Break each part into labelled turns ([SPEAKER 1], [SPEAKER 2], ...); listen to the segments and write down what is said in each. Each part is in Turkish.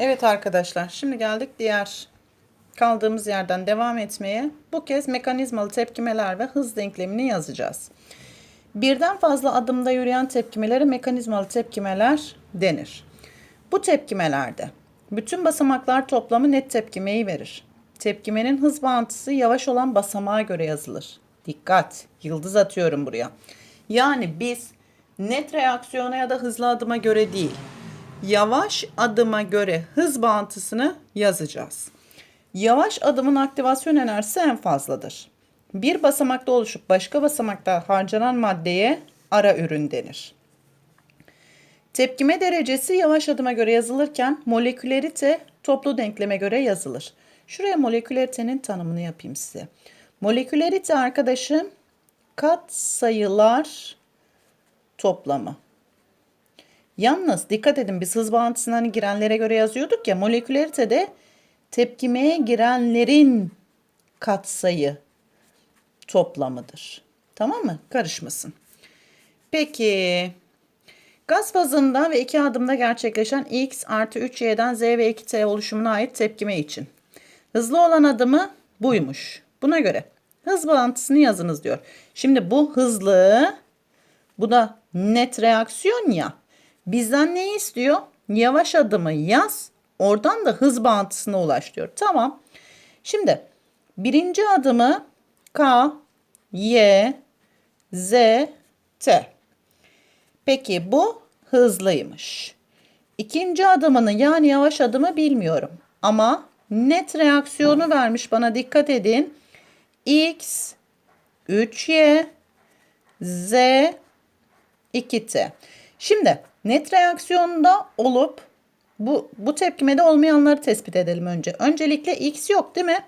[SPEAKER 1] Evet arkadaşlar şimdi geldik diğer kaldığımız yerden devam etmeye. Bu kez mekanizmalı tepkimeler ve hız denklemini yazacağız. Birden fazla adımda yürüyen tepkimelere mekanizmalı tepkimeler denir. Bu tepkimelerde bütün basamaklar toplamı net tepkimeyi verir. Tepkimenin hız bağıntısı yavaş olan basamağa göre yazılır. Dikkat, yıldız atıyorum buraya. Yani biz net reaksiyona ya da hızlı adıma göre değil, yavaş adıma göre hız bağıntısını yazacağız. Yavaş adımın aktivasyon enerjisi en fazladır. Bir basamakta oluşup başka basamakta harcanan maddeye ara ürün denir. Tepkime derecesi yavaş adıma göre yazılırken molekülerite toplu denkleme göre yazılır. Şuraya moleküleritenin tanımını yapayım size. Molekülerite arkadaşım kat sayılar toplamı. Yalnız dikkat edin biz hız bağıntısına hani girenlere göre yazıyorduk ya moleküleritede tepkimeye girenlerin katsayı toplamıdır. Tamam mı? Karışmasın. Peki gaz fazında ve iki adımda gerçekleşen x artı 3y'den z ve 2t oluşumuna ait tepkime için. Hızlı olan adımı buymuş. Buna göre hız bağıntısını yazınız diyor. Şimdi bu hızlı bu da net reaksiyon ya. Bizden ne istiyor? Yavaş adımı yaz. Oradan da hız bağıntısına ulaş diyor. Tamam. Şimdi birinci adımı K, Y, Z, T. Peki bu hızlıymış. İkinci adımını yani yavaş adımı bilmiyorum. Ama net reaksiyonu vermiş bana dikkat edin. X, 3Y, Z, 2T. Şimdi net reaksiyonda olup bu, bu tepkimede olmayanları tespit edelim önce. Öncelikle X yok değil mi?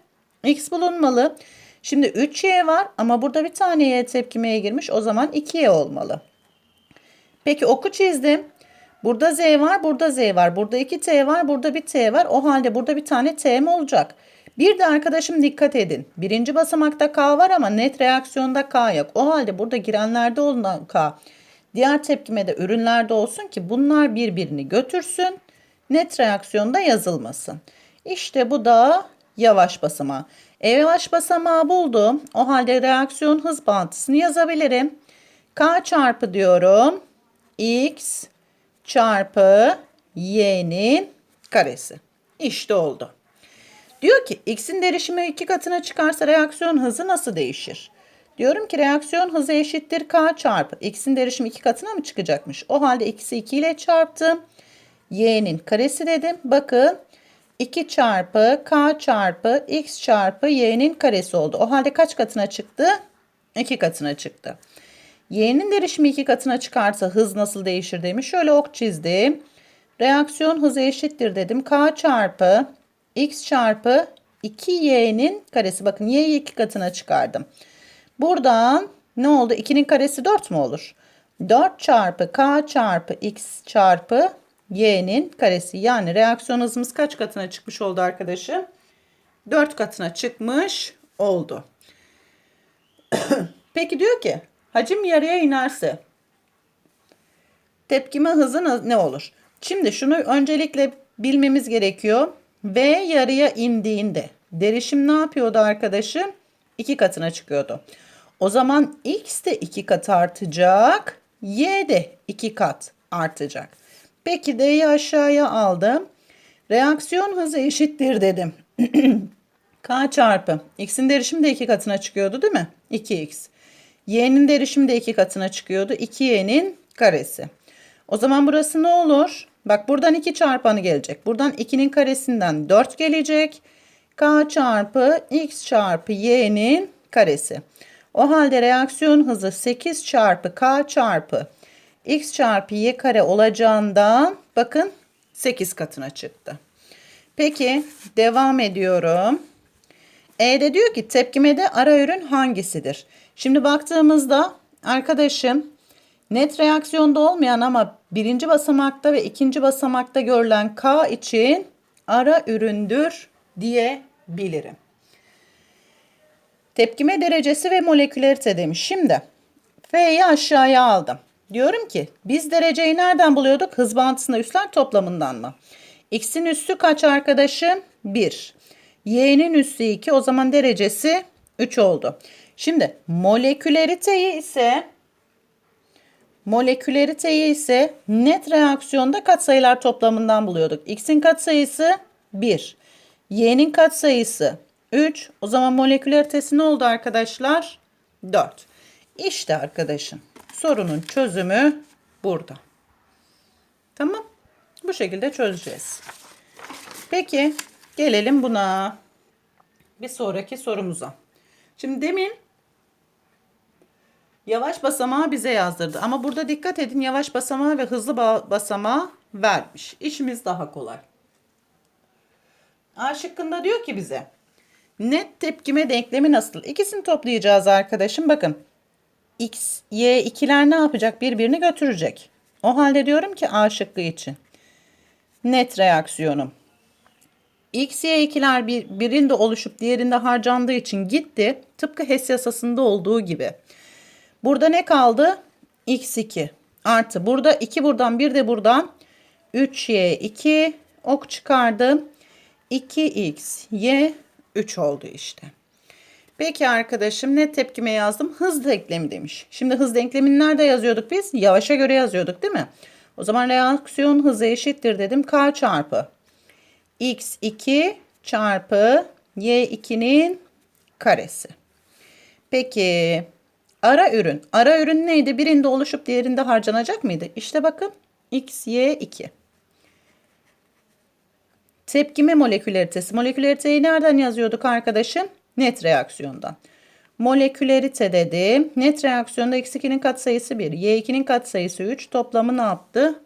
[SPEAKER 1] X bulunmalı. Şimdi 3Y var ama burada bir tane Y tepkimeye girmiş. O zaman 2Y olmalı. Peki oku çizdim. Burada Z var, burada Z var. Burada 2 T var, burada bir T var. O halde burada bir tane T mi olacak? Bir de arkadaşım dikkat edin. Birinci basamakta K var ama net reaksiyonda K yok. O halde burada girenlerde olan K diğer tepkimede ürünlerde olsun ki bunlar birbirini götürsün. Net reaksiyonda yazılmasın. İşte bu da yavaş basamağı. E yavaş basamağı buldum. O halde reaksiyon hız bağıntısını yazabilirim. K çarpı diyorum. X çarpı y'nin karesi. İşte oldu. Diyor ki x'in derişimi iki katına çıkarsa reaksiyon hızı nasıl değişir? Diyorum ki reaksiyon hızı eşittir k çarpı. x'in derişimi iki katına mı çıkacakmış? O halde x'i 2 ile çarptım. y'nin karesi dedim. Bakın 2 çarpı k çarpı x çarpı y'nin karesi oldu. O halde kaç katına çıktı? 2 katına çıktı. Y'nin derişimi iki katına çıkarsa hız nasıl değişir demiş. Şöyle ok çizdim. Reaksiyon hızı eşittir dedim. K çarpı x çarpı 2y'nin karesi. Bakın y'yi iki katına çıkardım. Buradan ne oldu? 2'nin karesi 4 mu olur? 4 çarpı k çarpı x çarpı y'nin karesi. Yani reaksiyon hızımız kaç katına çıkmış oldu arkadaşım? 4 katına çıkmış oldu. Peki diyor ki hacim yarıya inerse tepkime hızı ne olur? Şimdi şunu öncelikle bilmemiz gerekiyor. V yarıya indiğinde derişim ne yapıyordu arkadaşım? 2 katına çıkıyordu. O zaman X de 2 kat artacak. Y de 2 kat artacak. Peki D'yi aşağıya aldım. Reaksiyon hızı eşittir dedim. K çarpı. X'in derişimi de 2 katına çıkıyordu değil mi? 2X. Y'nin derişimi de 2 katına çıkıyordu. 2Y'nin karesi. O zaman burası ne olur? Bak buradan 2 çarpanı gelecek. Buradan 2'nin karesinden 4 gelecek. K çarpı X çarpı Y'nin karesi. O halde reaksiyon hızı 8 çarpı K çarpı X çarpı Y kare olacağından bakın 8 katına çıktı. Peki devam ediyorum. E'de diyor ki tepkimede ara ürün hangisidir? Şimdi baktığımızda arkadaşım net reaksiyonda olmayan ama birinci basamakta ve ikinci basamakta görülen K için ara üründür diyebilirim. Tepkime derecesi ve molekülerite demiş. Şimdi F'yi aşağıya aldım. Diyorum ki biz dereceyi nereden buluyorduk? Hız bağıntısında üsler toplamından mı? X'in üssü kaç arkadaşım? 1. Y'nin üssü 2. O zaman derecesi 3 oldu. Şimdi moleküleriteyi ise moleküleriteyi ise net reaksiyonda katsayılar toplamından buluyorduk. X'in katsayısı 1. Y'nin katsayısı 3. O zaman moleküleritesi ne oldu arkadaşlar? 4. İşte arkadaşım sorunun çözümü burada. Tamam. Bu şekilde çözeceğiz. Peki gelelim buna. Bir sonraki sorumuza. Şimdi demin yavaş basamağı bize yazdırdı. Ama burada dikkat edin yavaş basamağı ve hızlı ba- basamağı vermiş. İşimiz daha kolay. A şıkkında diyor ki bize net tepkime denklemi nasıl? İkisini toplayacağız arkadaşım. Bakın x, y ikiler ne yapacak? Birbirini götürecek. O halde diyorum ki A şıkkı için. Net reaksiyonum. X, Y ikiler bir, birinde oluşup diğerinde harcandığı için gitti. Tıpkı HES yasasında olduğu gibi. Burada ne kaldı? X2 artı burada 2 buradan 1 de buradan 3Y2 ok çıkardım. 2X Y 3 oldu işte. Peki arkadaşım net tepkime yazdım. Hız denklemi demiş. Şimdi hız denklemini nerede yazıyorduk biz? Yavaşa göre yazıyorduk değil mi? O zaman reaksiyon hızı eşittir dedim. K çarpı x2 çarpı y2'nin karesi. Peki ara ürün. Ara ürün neydi? Birinde oluşup diğerinde harcanacak mıydı? İşte bakın x, y, 2. Tepkime molekülaritesi. Molekülariteyi nereden yazıyorduk arkadaşım? Net reaksiyondan. Molekülerite dedim. Net reaksiyonda x2'nin katsayısı 1. Y2'nin katsayısı 3. Toplamı ne yaptı?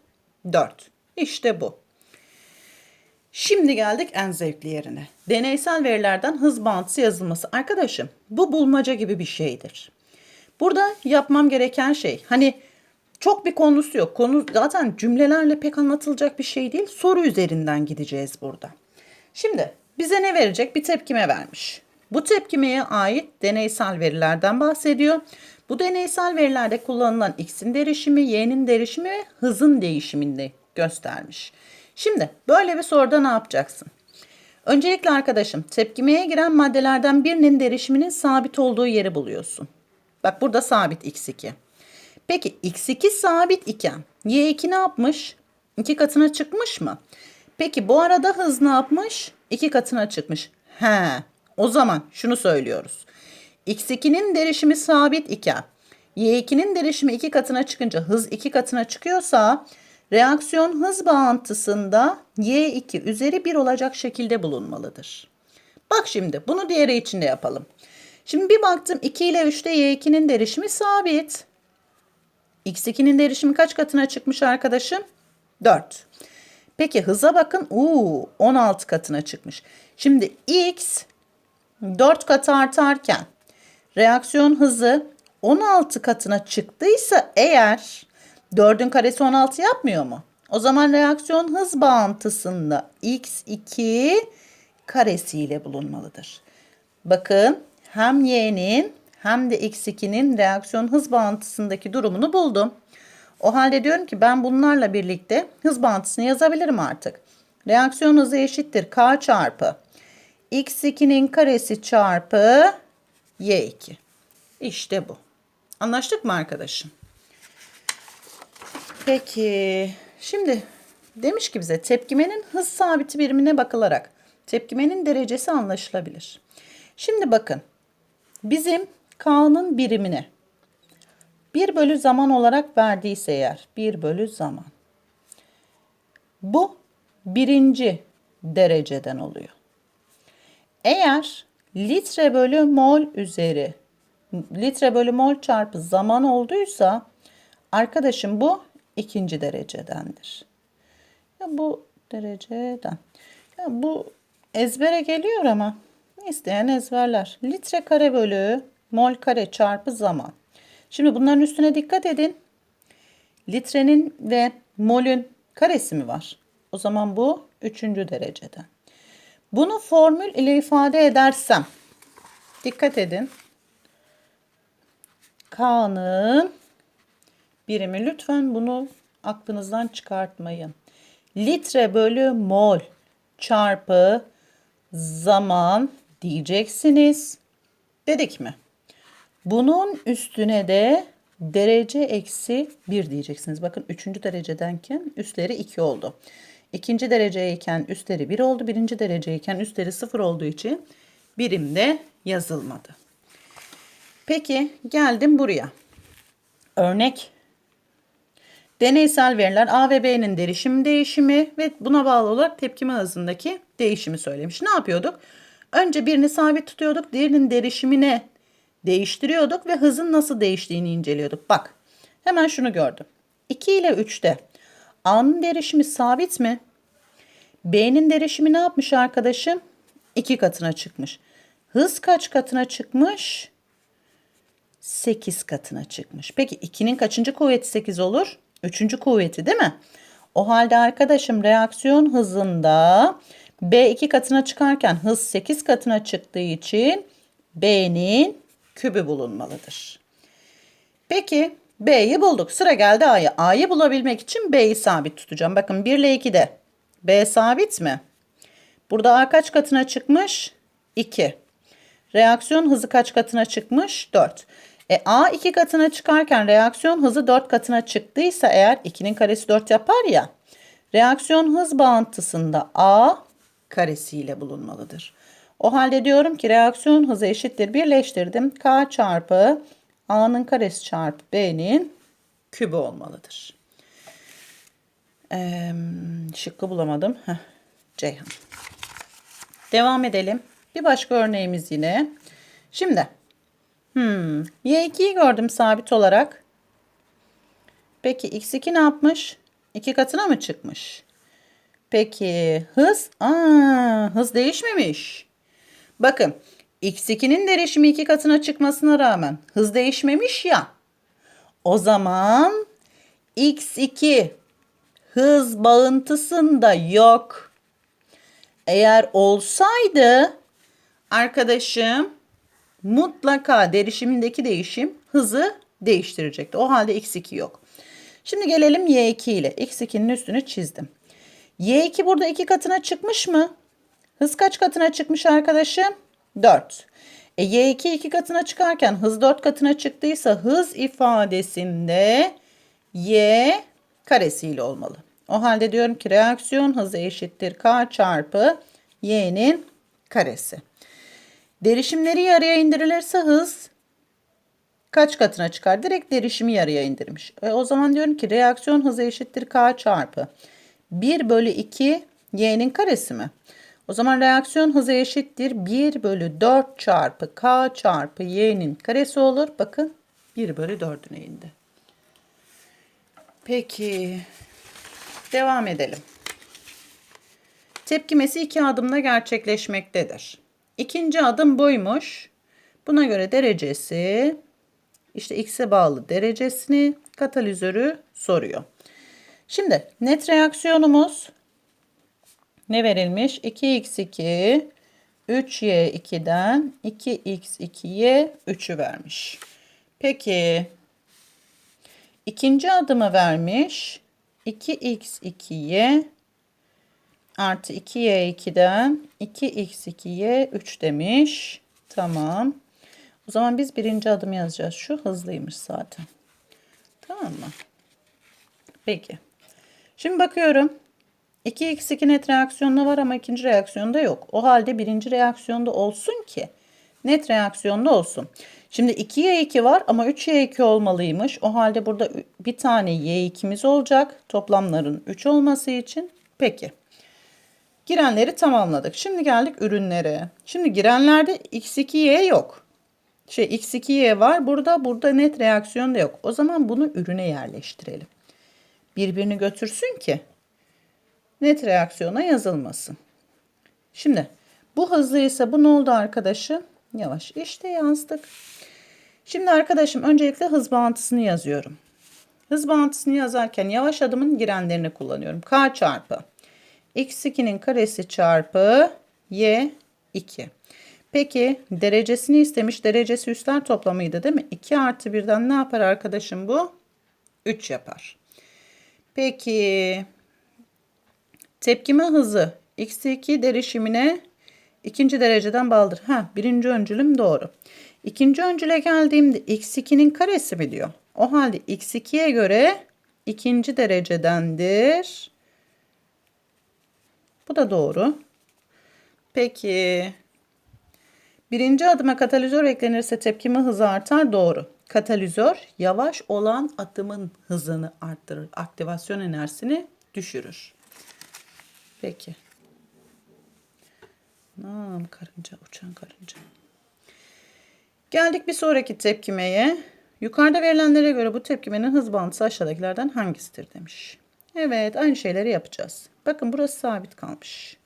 [SPEAKER 1] 4. İşte bu. Şimdi geldik en zevkli yerine. Deneysel verilerden hız bağıntısı yazılması. Arkadaşım bu bulmaca gibi bir şeydir. Burada yapmam gereken şey hani çok bir konusu yok. Konu zaten cümlelerle pek anlatılacak bir şey değil. Soru üzerinden gideceğiz burada. Şimdi bize ne verecek? Bir tepkime vermiş. Bu tepkimeye ait deneysel verilerden bahsediyor. Bu deneysel verilerde kullanılan x'in derişimi, y'nin derişimi ve hızın değişimini göstermiş. Şimdi böyle bir soruda ne yapacaksın? Öncelikle arkadaşım tepkimeye giren maddelerden birinin derişiminin sabit olduğu yeri buluyorsun. Bak burada sabit x2. Peki x2 sabit iken y2 ne yapmış? İki katına çıkmış mı? Peki bu arada hız ne yapmış? İki katına çıkmış. He. O zaman şunu söylüyoruz. x2'nin derişimi sabit iken y2'nin derişimi iki katına çıkınca hız iki katına çıkıyorsa reaksiyon hız bağıntısında y2 üzeri 1 olacak şekilde bulunmalıdır. Bak şimdi bunu diğeri için de yapalım. Şimdi bir baktım 2 ile 3'te y2'nin derişimi sabit. X2'nin derişimi kaç katına çıkmış arkadaşım? 4. Peki hıza bakın. Uuu 16 katına çıkmış. Şimdi x 4 kat artarken reaksiyon hızı 16 katına çıktıysa eğer 4'ün karesi 16 yapmıyor mu? O zaman reaksiyon hız bağıntısında x2 karesiyle bulunmalıdır. Bakın hem y'nin hem de x2'nin reaksiyon hız bağıntısındaki durumunu buldum. O halde diyorum ki ben bunlarla birlikte hız bağıntısını yazabilirim artık. Reaksiyon hızı eşittir k çarpı x2'nin karesi çarpı y2. İşte bu. Anlaştık mı arkadaşım? Peki. Şimdi demiş ki bize tepkimenin hız sabiti birimine bakılarak tepkimenin derecesi anlaşılabilir. Şimdi bakın. Bizim K'nın birimine 1 bölü zaman olarak verdiyse eğer 1 bölü zaman. Bu birinci dereceden oluyor. Eğer litre bölü mol üzeri litre bölü mol çarpı zaman olduysa arkadaşım bu ikinci derecedendir. Ya bu dereceden. Ya bu ezbere geliyor ama isteyen ezberler. Litre kare bölü mol kare çarpı zaman. Şimdi bunların üstüne dikkat edin. Litrenin ve molün karesi mi var? O zaman bu üçüncü dereceden. Bunu formül ile ifade edersem dikkat edin. K'nın birimi lütfen bunu aklınızdan çıkartmayın. litre bölü mol çarpı zaman diyeceksiniz. Dedik mi? Bunun üstüne de derece eksi 1 diyeceksiniz. Bakın 3. derecedenken üstleri 2 oldu. İkinci dereceyken üstleri 1 oldu. Birinci dereceyken üstleri 0 olduğu için birimde yazılmadı. Peki geldim buraya. Örnek Deneysel veriler A ve B'nin derişim değişimi ve buna bağlı olarak tepkime hızındaki değişimi söylemiş. Ne yapıyorduk? Önce birini sabit tutuyorduk, diğerinin derişimine değiştiriyorduk ve hızın nasıl değiştiğini inceliyorduk. Bak hemen şunu gördüm. 2 ile 3'te A'nın derişimi sabit mi? B'nin derişimi ne yapmış arkadaşım? 2 katına çıkmış. Hız kaç katına çıkmış? 8 katına çıkmış. Peki 2'nin kaçıncı kuvveti 8 olur? Üçüncü kuvveti değil mi? O halde arkadaşım reaksiyon hızında B 2 katına çıkarken hız 8 katına çıktığı için B'nin kübü bulunmalıdır. Peki B'yi bulduk. Sıra geldi A'ya. A'yı bulabilmek için B'yi sabit tutacağım. Bakın 1 ile 2'de B sabit mi? Burada A kaç katına çıkmış? 2. Reaksiyon hızı kaç katına çıkmış? 4. E, A 2 katına çıkarken reaksiyon hızı 4 katına çıktıysa eğer 2'nin karesi 4 yapar ya. Reaksiyon hız bağıntısında A karesiyle bulunmalıdır. O halde diyorum ki reaksiyon hızı eşittir. Birleştirdim. K çarpı A'nın karesi çarpı B'nin kübü olmalıdır. Ee, şıkkı bulamadım. Heh, Ceyhan. Devam edelim. Bir başka örneğimiz yine. Şimdi Hmm. Y2'yi gördüm sabit olarak. Peki x2 ne yapmış? 2 katına mı çıkmış? Peki hız? Aa, hız değişmemiş. Bakın x2'nin derişimi 2 katına çıkmasına rağmen hız değişmemiş ya. O zaman x2 hız bağıntısında yok. Eğer olsaydı arkadaşım mutlaka derişimindeki değişim hızı değiştirecekti. O halde x2 yok. Şimdi gelelim y2 ile. x2'nin üstünü çizdim. y2 burada 2 katına çıkmış mı? Hız kaç katına çıkmış arkadaşım? 4. E y2 2 katına çıkarken hız 4 katına çıktıysa hız ifadesinde y karesiyle olmalı. O halde diyorum ki reaksiyon hızı eşittir k çarpı y'nin karesi. Derişimleri yarıya indirilirse hız kaç katına çıkar? Direkt derişimi yarıya indirmiş. E, o zaman diyorum ki reaksiyon hızı eşittir K çarpı 1 bölü 2 y'nin karesi mi? O zaman reaksiyon hızı eşittir 1 bölü 4 çarpı K çarpı y'nin karesi olur. Bakın 1 bölü 4'üne indi. Peki devam edelim. Tepkimesi iki adımda gerçekleşmektedir. İkinci adım buymuş. Buna göre derecesi işte x'e bağlı derecesini katalizörü soruyor. Şimdi net reaksiyonumuz ne verilmiş? 2x2 3y2'den 2x2'ye 3'ü vermiş. Peki ikinci adımı vermiş. 2x2'ye artı 2y2'den 2x2y 3 demiş. Tamam. O zaman biz birinci adım yazacağız. Şu hızlıymış zaten. Tamam mı? Peki. Şimdi bakıyorum. 2x2 net reaksiyonda var ama ikinci reaksiyonda yok. O halde birinci reaksiyonda olsun ki net reaksiyonda olsun. Şimdi 2y2 var ama 3y2 olmalıymış. O halde burada bir tane y2'miz olacak. Toplamların 3 olması için. Peki. Girenleri tamamladık. Şimdi geldik ürünlere. Şimdi girenlerde x2y yok. Şey x2y var. Burada burada net reaksiyon da yok. O zaman bunu ürüne yerleştirelim. Birbirini götürsün ki net reaksiyona yazılmasın. Şimdi bu hızlıysa bu ne oldu arkadaşım? Yavaş. İşte yazdık. Şimdi arkadaşım öncelikle hız bağıntısını yazıyorum. Hız bağıntısını yazarken yavaş adımın girenlerini kullanıyorum. K çarpı x2'nin karesi çarpı y2. Peki derecesini istemiş. Derecesi üstler toplamıydı değil mi? 2 artı 1'den ne yapar arkadaşım bu? 3 yapar. Peki Tepkime hızı x2 derişimine ikinci dereceden bağlıdır. Ha, birinci öncülüm doğru. İkinci öncüle geldiğimde x2'nin karesi mi diyor? O halde x2'ye göre ikinci derecedendir. Bu da doğru. Peki. Birinci adıma katalizör eklenirse tepkime hızı artar. Doğru. Katalizör yavaş olan atımın hızını arttırır. Aktivasyon enerjisini düşürür. Peki. Nam karınca, uçan karınca. Geldik bir sonraki tepkimeye. Yukarıda verilenlere göre bu tepkimenin hız bağıntısı aşağıdakilerden hangisidir demiş. Evet aynı şeyleri yapacağız. Bakın burası sabit kalmış.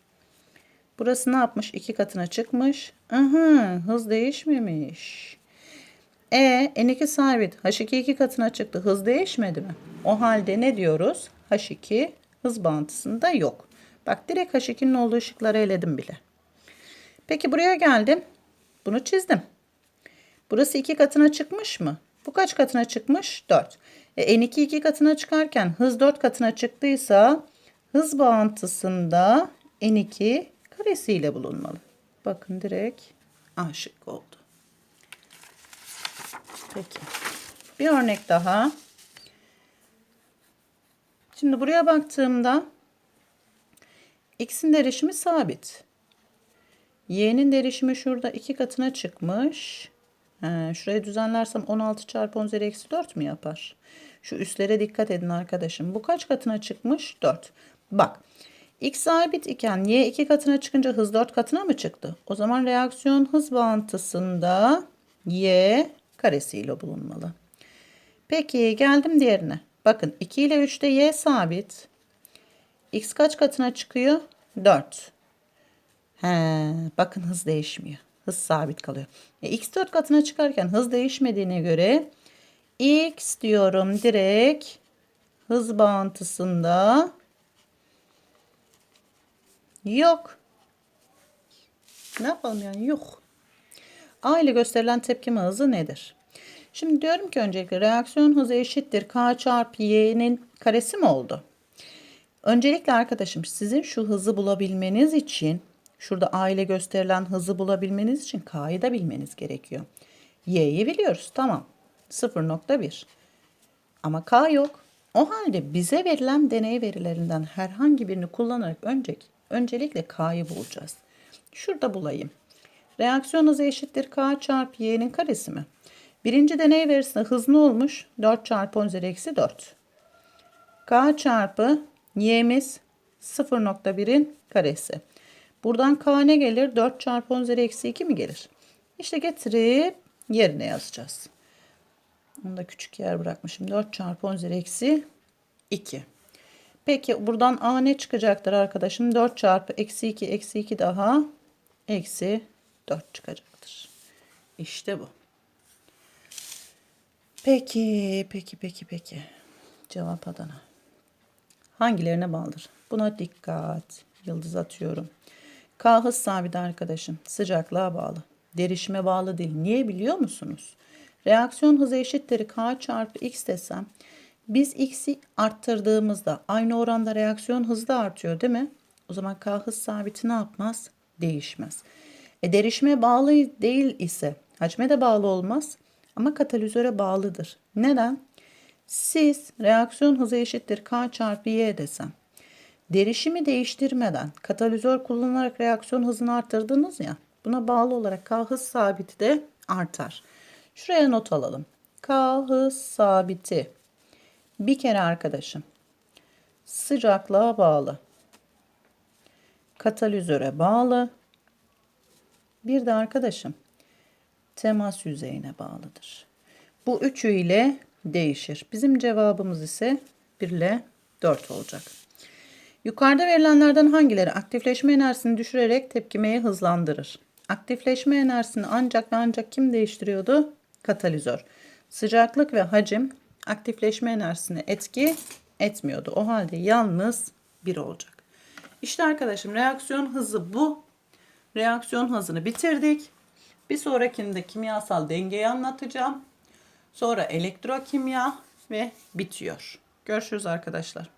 [SPEAKER 1] Burası ne yapmış? İki katına çıkmış. Aha, hız değişmemiş. E, N2 sabit. H2 iki katına çıktı. Hız değişmedi mi? O halde ne diyoruz? H2 hız bağıntısında yok. Bak direkt H2'nin olduğu ışıkları eledim bile. Peki buraya geldim. Bunu çizdim. Burası iki katına çıkmış mı? Bu kaç katına çıkmış? 4. E, N2 iki katına çıkarken hız 4 katına çıktıysa hız bağıntısında N2 karesiyle bulunmalı. Bakın direkt A şıkkı oldu. Peki. Bir örnek daha. Şimdi buraya baktığımda x'in derişimi sabit. y'nin derişimi şurada iki katına çıkmış. He, şurayı düzenlersem 16 çarpı 10 üzeri eksi 4 mü yapar? Şu üstlere dikkat edin arkadaşım. Bu kaç katına çıkmış? 4. Bak. X sabit iken Y iki katına çıkınca hız 4 katına mı çıktı? O zaman reaksiyon hız bağıntısında Y karesiyle bulunmalı. Peki geldim diğerine. Bakın 2 ile 3'te Y sabit. X kaç katına çıkıyor? 4. He, bakın hız değişmiyor. Hız sabit kalıyor. E, X 4 katına çıkarken hız değişmediğine göre X diyorum direkt hız bağıntısında yok. Ne yapalım yani yok. A ile gösterilen tepkime hızı nedir? Şimdi diyorum ki öncelikle reaksiyon hızı eşittir K çarpı Y'nin karesi mi oldu? Öncelikle arkadaşım sizin şu hızı bulabilmeniz için şurada A ile gösterilen hızı bulabilmeniz için K'yı da bilmeniz gerekiyor. Y'yi biliyoruz tamam 0.1 ama K yok. O halde bize verilen deney verilerinden herhangi birini kullanarak önce, öncelikle K'yı bulacağız. Şurada bulayım. Reaksiyon hızı eşittir K çarpı Y'nin karesi mi? Birinci deney verisinde hız ne olmuş? 4 çarpı 10 üzeri eksi 4. K çarpı Y'miz 0.1'in karesi. Buradan K ne gelir? 4 çarpı 10 üzeri eksi 2 mi gelir? İşte getirip yerine yazacağız. Onu da küçük yer bırakmışım. 4 çarpı 10 üzeri eksi 2. Peki buradan A ne çıkacaktır arkadaşım? 4 çarpı eksi 2 eksi 2 daha eksi 4 çıkacaktır. İşte bu. Peki, peki, peki, peki. Cevap Adana. Hangilerine bağlıdır? Buna dikkat. Yıldız atıyorum. K hız arkadaşım. Sıcaklığa bağlı. Derişime bağlı değil. Niye biliyor musunuz? Reaksiyon hızı eşittir K çarpı X desem biz X'i arttırdığımızda aynı oranda reaksiyon hızı da artıyor değil mi? O zaman K hız sabiti ne yapmaz? Değişmez. E, derişime bağlı değil ise hacme de bağlı olmaz ama katalizöre bağlıdır. Neden? Siz reaksiyon hızı eşittir K çarpı Y desem derişimi değiştirmeden katalizör kullanarak reaksiyon hızını arttırdınız ya buna bağlı olarak K hız sabiti de artar. Şuraya not alalım. K hız sabiti bir kere arkadaşım sıcaklığa bağlı katalizöre bağlı bir de arkadaşım temas yüzeyine bağlıdır. Bu üçü ile değişir. Bizim cevabımız ise 1 ile 4 olacak. Yukarıda verilenlerden hangileri aktifleşme enerjisini düşürerek tepkimeyi hızlandırır? Aktifleşme enerjisini ancak ve ancak kim değiştiriyordu? Katalizör. Sıcaklık ve hacim aktifleşme enerjisine etki etmiyordu. O halde yalnız 1 olacak. İşte arkadaşım reaksiyon hızı bu. Reaksiyon hızını bitirdik. Bir sonrakinde kimyasal dengeyi anlatacağım. Sonra elektrokimya ve bitiyor. Görüşürüz arkadaşlar.